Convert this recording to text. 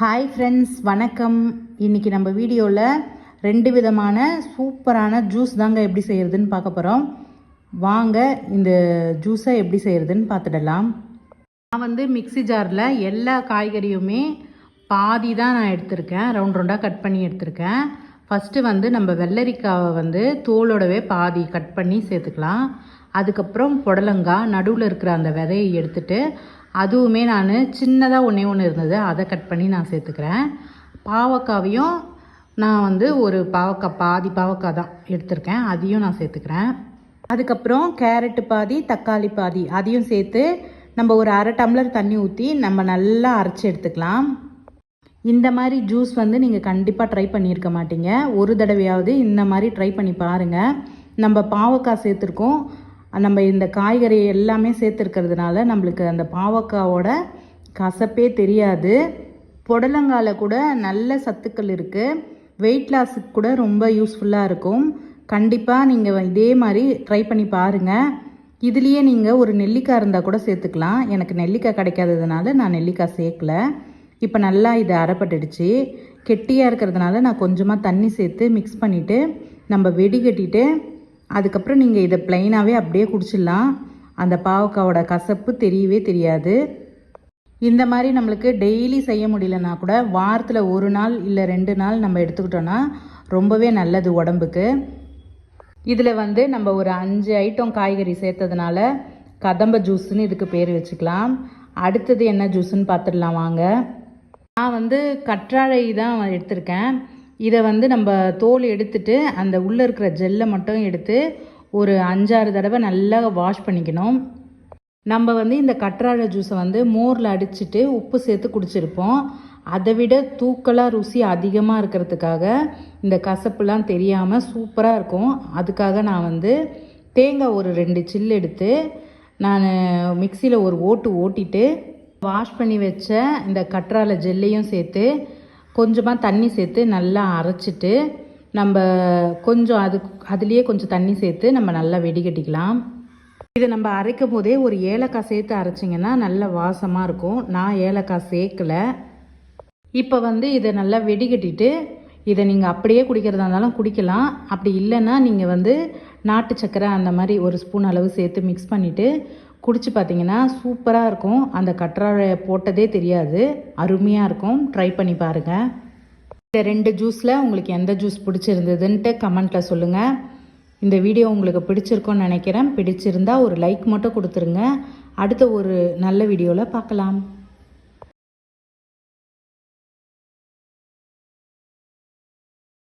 Hi friends வணக்கம். இன்றைக்கி நம்ம வீடியோவில் ரெண்டு விதமான சூப்பரான ஜூஸ் தாங்க எப்படி செய்கிறதுன்னு பார்க்க போகிறோம் வாங்க இந்த ஜூஸை எப்படி செய்கிறதுன்னு பார்த்துடலாம். நான் வந்து மிக்ஸி ஜாரில் எல்லா காய்கறியுமே பாதி தான் நான் எடுத்திருக்கேன். ரவுண்ட் ரவுண்டாக கட் பண்ணி எடுத்திருக்கேன். ஃபஸ்ட்டு வந்து நம்ம வெள்ளரிக்காவை வந்து தோலோடவே பாதி கட் பண்ணி சேர்த்துக்கலாம். அதுக்கப்புறம் புடலங்காய் நடுவில் இருக்கிற அந்த விதையை எடுத்துகிட்டு அதுவுமே நான் சின்னதாக ஒன்றே ஒன்று இருந்தது. அதை கட் பண்ணி நான் சேர்த்துக்கிறேன். பாவக்காவையும் நான் வந்து ஒரு பாவக்காய் பாதி பாவக்காய் தான் எடுத்திருக்கேன். அதையும் நான் சேர்த்துக்கிறேன். அதுக்கப்புறம் கேரட்டு பாதி தக்காளி பாதி அதையும் சேர்த்து நம்ம ஒரு அரை டம்ளர் தண்ணி ஊற்றி நம்ம நல்லா அரைச்சி எடுத்துக்கலாம். இந்த மாதிரி ஜூஸ் வந்து நீங்கள் கண்டிப்பாக ட்ரை பண்ணியிருக்க மாட்டீங்க. ஒரு தடவையாவது இந்த மாதிரி ட்ரை பண்ணி பாருங்கள் நம்ம பாவக்காய் சேர்த்துருக்கோம். நம்ம இந்த காய்கறி எல்லாமே சேர்த்துருக்கிறதுனால நம்மளுக்கு அந்த பாவக்காவோட கசப்பே தெரியாது. புடலங்கால கூட நல்ல சத்துக்கள் இருக்குது வெயிட் லாஸுக்கு கூட ரொம்ப யூஸ்ஃபுல்லாக இருக்கும். கண்டிப்பாக நீங்கள் இதே மாதிரி ட்ரை பண்ணி பாருங்கள் இதுலேயே நீங்கள் ஒரு நெல்லிக்காய் இருந்தால் கூட சேர்த்துக்கலாம். எனக்கு நெல்லிக்காய் கிடைக்காததுனால நான் நெல்லிக்காய் சேர்க்கல. இப்போ நல்லா இது அரைப்பட்டுடுச்சு. கெட்டியாக இருக்கிறதுனால நான் கொஞ்சமாக தண்ணி சேர்த்து மிக்ஸ் பண்ணிவிட்டு நம்ம வெடி கட்டிட்டு அதுக்கப்புறம் நீங்கள் இதை ப்ளைனாகவே அப்படியே குடிச்சிடலாம். அந்த பாவக்காவோட கசப்பு தெரியவே தெரியாது. இந்த மாதிரி நம்மளுக்கு டெய்லி செய்ய முடியலன்னா கூட வாரத்தில் ஒரு நாள் இல்லை ரெண்டு நாள் நம்ம எடுத்துக்கிட்டோன்னா ரொம்பவே நல்லது உடம்புக்கு. இதில் வந்து நம்ம ஒரு அஞ்சு ஐட்டம் காய்கறி சேர்த்ததுனால கதம்ப ஜூஸ்னு இதுக்கு பேர் வச்சுக்கலாம். அடுத்தது என்ன ஜூஸ்ன்னு பார்த்துடலாம் வாங்க. நான் வந்து கற்றாழை தான் எடுத்திருக்கேன். இதை வந்து நம்ம தோல் எடுத்துட்டு அந்த உள்ளே இருக்கிற ஜெல்லை மட்டும் எடுத்து ஒரு அஞ்சாறு தடவை நல்லா வாஷ் பண்ணிக்கணும். நம்ம வந்து இந்த கற்றாழை ஜூஸை வந்து மோரில் அடிச்சுட்டு உப்பு சேர்த்து குடிச்சிருப்போம். அதை விட தூக்கலாக ருசி அதிகமாக இருக்கிறதுக்காக இந்த கசப்புலாம் தெரியாமல் சூப்பராக இருக்கும். அதுக்காக நான் வந்து தேங்காய் ஒரு ரெண்டு சில்லு எடுத்து நான் மிக்சியில் ஒரு ஓட்டு ஓட்டிட்டு வாஷ் பண்ணி வச்ச இந்த கற்றாழை ஜெல்லையும் சேர்த்து கொஞ்சமாக தண்ணி சேர்த்து நல்லா அரைச்சிட்டு நம்ம கொஞ்சம் அது அதுலேயே கொஞ்சம் தண்ணி சேர்த்து நம்ம நல்லா வெடிகட்டிக்கலாம் இதை நம்ம அரைக்கும் போதே ஒரு ஏலக்காய் சேர்த்து அரைச்சிங்கன்னா நல்ல வாசமாக இருக்கும். நான் ஏலக்காய் சேர்க்கலை. இப்போ வந்து இதை நல்லா வெடிகட்டிட்டு இதை நீங்கள் அப்படியே குடிக்கிறதா இருந்தாலும் குடிக்கலாம். அப்படி இல்லைன்னா நீங்கள் வந்து நாட்டு சக்கரை அந்த மாதிரி ஒரு ஸ்பூன் அளவு சேர்த்து மிக்ஸ் பண்ணிவிட்டு குடிச்சு பார்த்தீங்கன்னா சூப்பராக இருக்கும். அந்த கற்றாழை போட்டதே தெரியாது. அருமையாக இருக்கும். ட்ரை பண்ணி பாருங்கள் இந்த ரெண்டு ஜூஸில் உங்களுக்கு எந்த ஜூஸ் பிடிச்சிருந்ததுன்ட்டு கமெண்ட்டில் சொல்லுங்கள் இந்த வீடியோ உங்களுக்கு பிடிச்சிருக்கோன்னு நினைக்கிறேன். பிடிச்சிருந்தா ஒரு லைக் மட்டும் கொடுத்துருங்க. அடுத்த ஒரு நல்ல வீடியோவில் பார்க்கலாம்.